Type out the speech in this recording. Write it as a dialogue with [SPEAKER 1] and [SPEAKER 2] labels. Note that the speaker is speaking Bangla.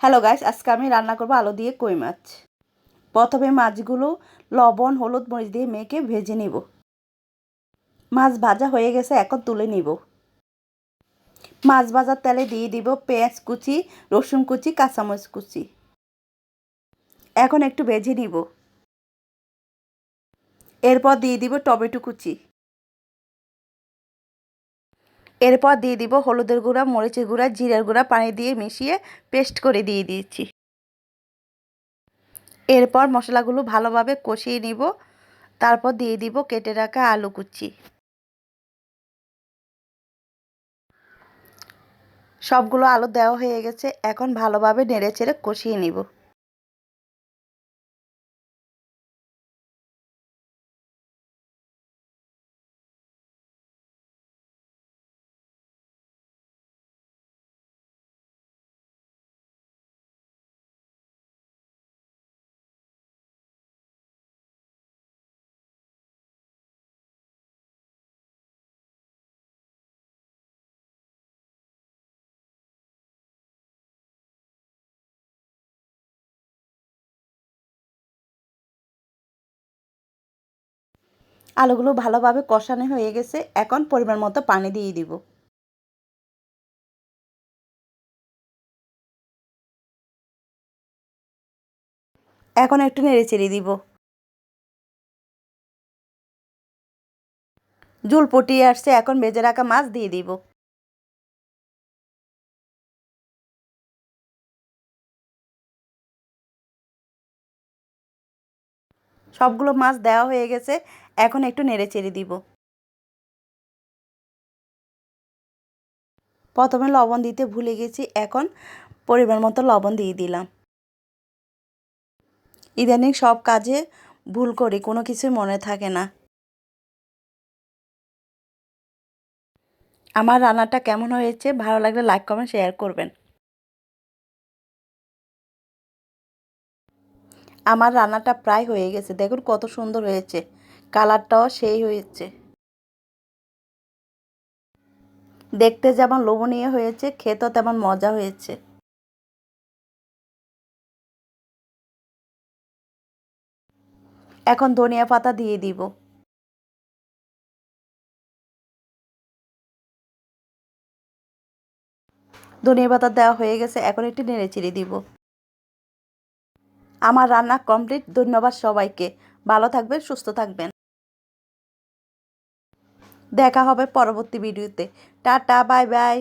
[SPEAKER 1] হ্যালো গাইস, আজকে আমি রান্না করব আলু দিয়ে কই মাছ। প্রথমে মাছগুলো লবণ, হলুদ মরিচ দিয়ে মেখে ভেজে নিব। মাছ ভাজা হয়ে গেছে, এখন তুলে নিব। মাছ ভাজার তেলে দিয়ে দিব পেঁয়াজ কুচি, রসুন কুচি, কাঁচামরিচ কুচি। এখন একটু ভেজে নিব। এরপর দিয়ে দিব টমেটো কুচি। এরপর দিয়ে দিব হলুদের গুঁড়া, মরিচের গুঁড়া, জিরার গুঁড়া, পানি দিয়ে মিশিয়ে পেস্ট করে দিয়ে দিয়েছি এরপর মশলাগুলো ভালোভাবে কষিয়ে নিব। তারপর দিয়ে দিব কেটে রাখা আলু কুচি। সবগুলো আলু দেওয়া হয়ে গেছে। এখন ভালোভাবে নেড়ে চেড়ে কষিয়ে নিব। আলুগুলো ভালোভাবে কষানো হয়ে গেছে, এখন পরিমাণ মতো পানি দিয়ে দিব। এখন একটু নেড়ে চেড়ে দিব। জুল পটিয়ে আসছে, এখন বেজে রাখা মাছ দিয়ে দিব। সবগুলো মাছ দেওয়া হয়ে গেছে এখন একটু নেড়ে চেড়ে দিব। প্রথমে লবণ দিতে ভুলে গেছি, এখন পরিমাণ মতো লবণ দিয়ে দিলাম। ইদানিং সব কাজে ভুল করি, কোনো কিছুই মনে থাকে না। আমার রান্নাটা কেমন হয়েছে, ভালো লাগলে লাইক, কমেন্ট, শেয়ার করবেন। আমার রান্নাটা প্রায় হয়ে গেছে, দেখুন কত সুন্দর হয়েছে। কালারটাও সেই হয়েছে। দেখতে যেমন লোভনীয় হয়েছে, খেতেও তেমন মজা হয়েছে। এখন ধনিয়া পাতা দিয়ে দিব। ধনিয়া পাতা দেওয়া হয়ে গেছে, এখন একটু নেড়ে চিড়ে দিব। আমার রান্না কমপ্লিট, ধন্যবাদ সবাইকে। ভালো থাকবেন, সুস্থ থাকবেন। দেখা হবে পরবর্তী ভিডিওতে। Tata bye bye.